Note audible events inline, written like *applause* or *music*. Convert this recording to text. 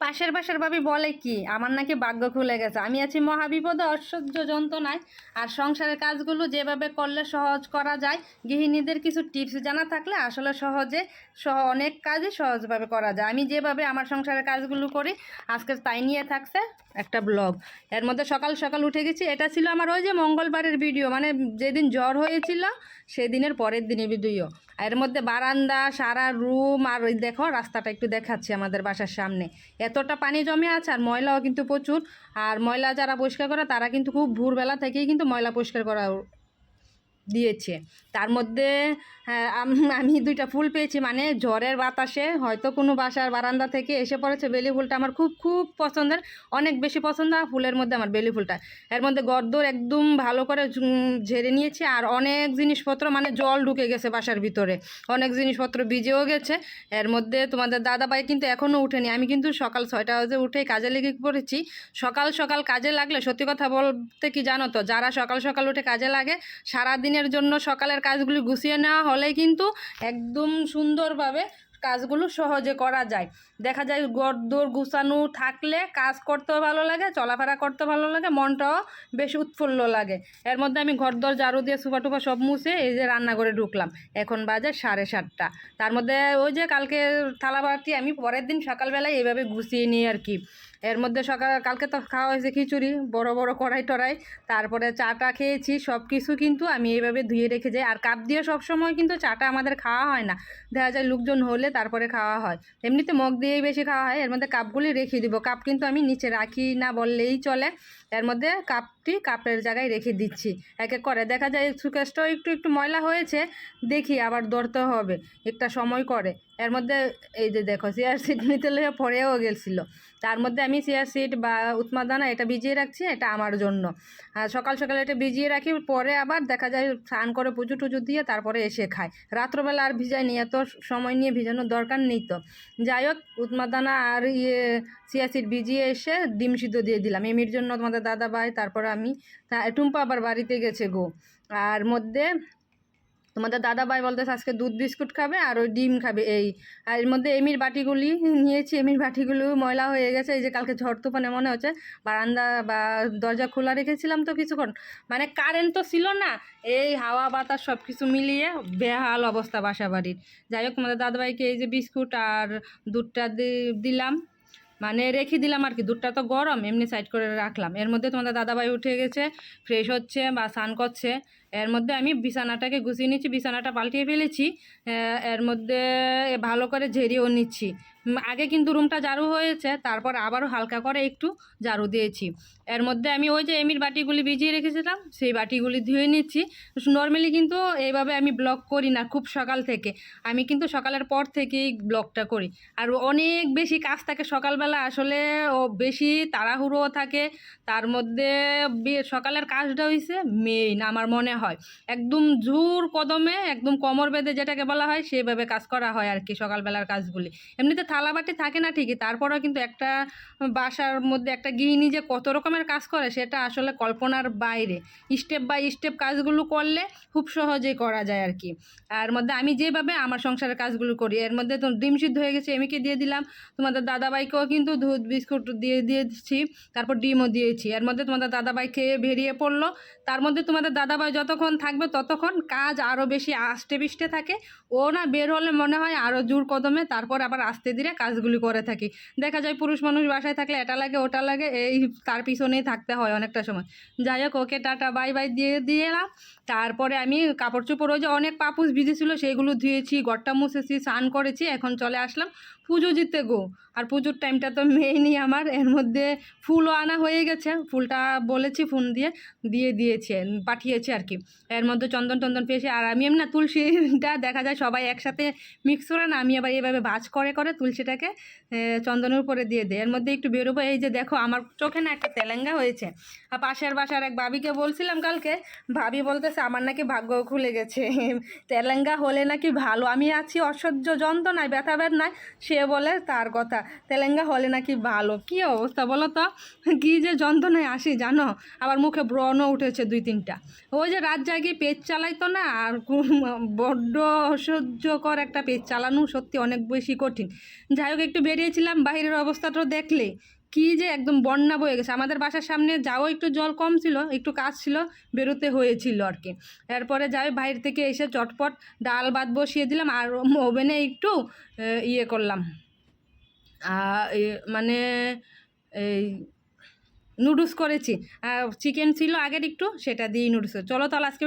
পাশের পাশের ভাবি বলে কি, আমার নাকি ভাগ্য খুলে গেছে। আমি আছি মহাবিপদে, অসহ্য যন্ত্রণায়। আর সংসারের কাজগুলো যেভাবে করলে সহজ করা যায়, গৃহিণীদের কিছু টিপস জানা থাকলে আসলে সহজে, সহ, অনেক কাজই সহজভাবে করা যায়। আমি যেভাবে আমার সংসারের কাজগুলো করি, আজকে তাই নিয়ে থাকছে একটা ব্লগ এর মধ্যে সকাল সকাল উঠে গেছি। এটা ছিল আমার ওই যে মঙ্গলবারের ভিডিও মানে যেদিন জ্বর হয়েছিল, সেদিনের পরের দিনের ভিডিও এর মধ্যে বারান্দা, সারা রুম আর দেখো, রাস্তাটা একটু দেখাচ্ছি আমাদের বাসার সামনে। এতটা পানি জমে আছে আর ময়লাও কিন্তু প্রচুর। আর ময়লা যারা পরিষ্কার করে, তারা কিন্তু খুব ভোরবেলা থেকেই কিন্তু ময়লা পরিষ্কার করা দিয়েছে। তার মধ্যে আমি দুইটা ফুল পেয়েছি মানে ঝড়ের বাতাসে হয়তো কোনো বাসার বারান্দা থেকে এসে পড়েছে বেলি ফুলটা আমার খুব খুব পছন্দের, অনেক বেশি পছন্দ ফুলের মধ্যে আমার বেলি ফুলটা। এর মধ্যে গদ্দর একদম ভালো করে ঝেড়ে নিয়েছি, আর অনেক জিনিসপত্র মানে জল ঢুকে গেছে বাসার ভিতরে। অনেক জিনিসপত্র ভিজেও গেছে। এর মধ্যে তোমাদের দাদাভাই কিন্তু এখনও উঠেনি। আমি কিন্তু সকাল ছয়টা বাজে উঠে কাজে লেগে পড়েছি। সকাল সকাল কাজে লাগলে সত্যি কথা বলতে কি জানো তো, যারা সকাল সকাল উঠে কাজে লাগে সারা দিনের জন্য সকালের কাজগুলি গুছিয়ে নেওয়া হলে কিন্তু একদম সুন্দরভাবে কাজগুলো সহজে করা যায়। দেখা যায় গড়দৌড় গুছানো থাকলে কাজ করতেও ভালো লাগে, চলাফেরা করতে ভালো লাগে, মনটাও বেশ উৎফুল্ল লাগে। এর মধ্যে আমি ঘরদর ঝাড়ু দিয়ে সুপা টুপা সব মুছে এই যে রান্নাঘরে ঢুকলাম। এখন বাজে সাড়ে সাতটা। তার মধ্যে ওই যে কালকে থালাবাটি আমি পরের দিন সকালবেলায় এইভাবে গুছিয়ে নিই আর কি। এর মধ্যে সকাল, কালকে তো খাওয়া হয়েছে খিচুড়ি, বড় বড় কড়াই টড়াই। তারপরে চাটা খেয়েছি সব কিছু কিন্তু আমি এইভাবে ধুয়ে রেখে যাই। আর কাপ দিয়ে সব সময় কিন্তু চাটা আমাদের খাওয়া হয় না। দেখা যায় লোকজন হলে তারপরে খাওয়া হয়। এমনিতে মগ দিয়েই বেশি খাওয়া হয়, এর মধ্যে কাপগুলি রেখে দিব। কাপ কিন্তু আমি নিচে রাখি না বললেই চলে। এর মধ্যে কাপটি কাপের জায়গায় রেখে দিচ্ছি। এক এক করে। দেখা যায়, সুকেশটাও একটু একটু ময়লা হয়েছে। দেখি আবার ধরতে হবে। একটা সময় করে। এর মধ্যে, এই যে দেখো, চেয়ার সিট নিতে লেগে পড়েও গেছিল। তার মধ্যে আমি চেয়ার সিট বা উৎমাদানা এটা ভিজিয়ে রাখছি, এটা আমার জন্য। আর সকাল সকালে এটা ভিজিয়ে রাখি, পরে আবার দেখা যায়, স্নান করে পুজো টুজো দিয়ে তারপরে এসে খায়। রাত্রবেলা আর ভিজাই নিয়ে এত সময় নিয়ে ভিজানোর দরকার নেই তো। যাই হোক উৎমাদানা আর ইয়ে চিয়া সিট ভিজিয়ে এসে ডিম সিদ্ধ দিয়ে দিলাম। এমির জন্য তোমাদের দাদা ভাই, তারপর আমি। টুম্পা আবার বাড়িতে গেছে গো। আর মধ্যে তোমাদের দাদা ভাই বলতেছে আজকে দুধ বিস্কুট খাবে আর ওই ডিম খাবে এই। আর এর মধ্যে এমির বাটিগুলি নিয়েছি। এমির বাটিগুলো ময়লা হয়ে গেছে। এই যে কালকে ঝড় তুফানে মনে হচ্ছে বারান্দা বা দরজা খোলা রেখেছিলাম তো কিছুক্ষণ। মানে কারেন্ট তো ছিল না। এই হাওয়া বাতাস সব কিছু মিলিয়ে বেহাল অবস্থা বাসা বাড়ির যাই হোক, তোমাদের দাদাভাইকে এই যে বিস্কুট আর দুধটা দিলাম। মানে রেখে দিলাম আর কি। দুধটা তো গরম, এমনি সাইড করে রাখলাম। এর মধ্যে তোমাদের দাদাভাই উঠে গেছে ফ্রেশ হচ্ছে বা স্নান করছে। এর মধ্যে আমি বিছানাটাকে গুছিয়ে নিচ্ছি বিছানাটা পাল্টিয়ে ফেলেছি। এর মধ্যে ভালো করে ঝেরিয়েও নিচ্ছি। আগে কিন্তু রুমটা ঝাড়ু হয়েছে, তারপর আবারও হালকা করে একটু ঝাড়ু দিয়েছি। এর মধ্যে আমি ওই যে এমির বাটিগুলি ভিজিয়ে রেখেছিলাম, সেই বাটিগুলি ধুয়ে নিচ্ছি। নর্মালি কিন্তু এইভাবে আমি ব্লগ করি না, খুব সকাল থেকে। আমি কিন্তু সকালের পর থেকেই ব্লগটা করি। আর অনেক বেশি কাজ থাকে সকালবেলা, আসলে ও বেশি তাড়াহুড়ো থাকে। তার মধ্যে সকালের কাজটা হয়েছে মেইন আমার মনে হয়। একদম ঝুর কদমে, একদম কোমর বেঁধে যেটাকে বলা হয় সেভাবে কাজ করা হয় আর কি সকালবেলার কাজগুলি। এমনিতে থালাবাটি থাকে না ঠিকই, তারপরেও কিন্তু একটা বাসার মধ্যে একটা গৃহিণী যে কত রকমের কাজ করে সেটা আসলে কল্পনার বাইরে। স্টেপ বাই স্টেপ কাজগুলো করলে খুব সহজেই করা যায় আর কি। আর মধ্যে আমি যেভাবে আমার সংসারের কাজগুলো করি, এর মধ্যে তো ডিম সিদ্ধ হয়ে গেছে এমিকে দিয়ে দিলাম, তোমাদের দাদাভাইকেও কিন্তু দুধ, বিস্কুট দিয়ে দিয়েছি, তারপর ডিমও দিয়েছি। এর মধ্যে তোমাদের দাদাবাই খেয়ে বেরিয়ে পড়ল, তার মধ্যে তোমাদের দাদাভাই যতক্ষণ থাকবে ততক্ষণ কাজ আরও বেশি আষ্টে পিষ্টে থাকে, ও না বের হলে মনে হয় আরও জোর কদমে, তারপর আবার আস্তে ধীরে কাজগুলি করে থাকি। দেখা যায় পুরুষ মানুষ বাসায় থাকলে এটা লাগে, ওটা লাগে, এই তার পিছনেই থাকতে হয় অনেকটা সময়। যাই হোক, ওকে টাটা, বাই বাই দিয়ে এলাম। তারপরে আমি কাপড় চোপড় ওই যে অনেক পাপুস ভিজেছিল সেইগুলো ধুয়েছি গড়টা মুছেছি, স্নান করেছি, এখন চলে আসলাম পুজো জিতে গো। আর পুজোর টাইমটা তো মেইনই আমার, এর মধ্যে ফুলও আনা হয়ে গেছে, ফুলটা বলেছি ফোন দিয়ে দিয়ে দিয়েছে, পাঠিয়েছে আর কি। এর মধ্যে চন্দন টন্দন পেয়েছে, আর আমি এমনি না, তুলসীটা দেখা যায় সবাই একসাথে মিক্স করে না, আমি আবার এভাবে ভাজ করে করে তুলসীটাকে চন্দনের উপরে দিয়ে দেয়। এর মধ্যে একটু বেরোবো। এই যে দেখো, আমার চোখে না একটা তেলেঙ্গা হয়েছে। আর পাশের বাসার এক ভাবিকে বলছিলাম কালকে, ভাবি বলতেছে, আমার নাকি ভাগ্য খুলে গেছে। *laughs* তেলেঙ্গা হলে নাকি ভালো। আমি আছি অসহ্য যন্ত্রণায়, ব্যথা সে সে বলে, তার কথা। তেলেঙ্গা হলে নাকি ভালো। কি অবস্থা বলো তো? কি যে যন্ত্রণায় আসি, জানো? আবার মুখে ব্রণও উঠেছে দুই তিনটা। ওই যে রাত জাগিয়ে পেট চালাইতো না, আর বড্ড অসহ্যকর একটা পেট চালানো সত্যি অনেক বেশি কঠিন। যাই হোক, একটু বেরিয়েছিলাম বাইরের অবস্থাটা দেখলে। কি যে একদম বন্যা বয়ে গেছে। আমাদের বাসার সামনে যাও, একটু জল কম ছিল, একটু কাজ ছিল, বেরোতে হয়েছিল আর কি। এরপরে যাই বাইরে থেকে এসে চটপট ডাল ভাত বসিয়ে দিলাম, আর ওভেনে একটু ইয়ে করলাম। মানে এই নুডলস করেছি। চিকেন ছিল আগের একটু, সেটা দিয়েই নুডলস। চলো তাহলে আজকে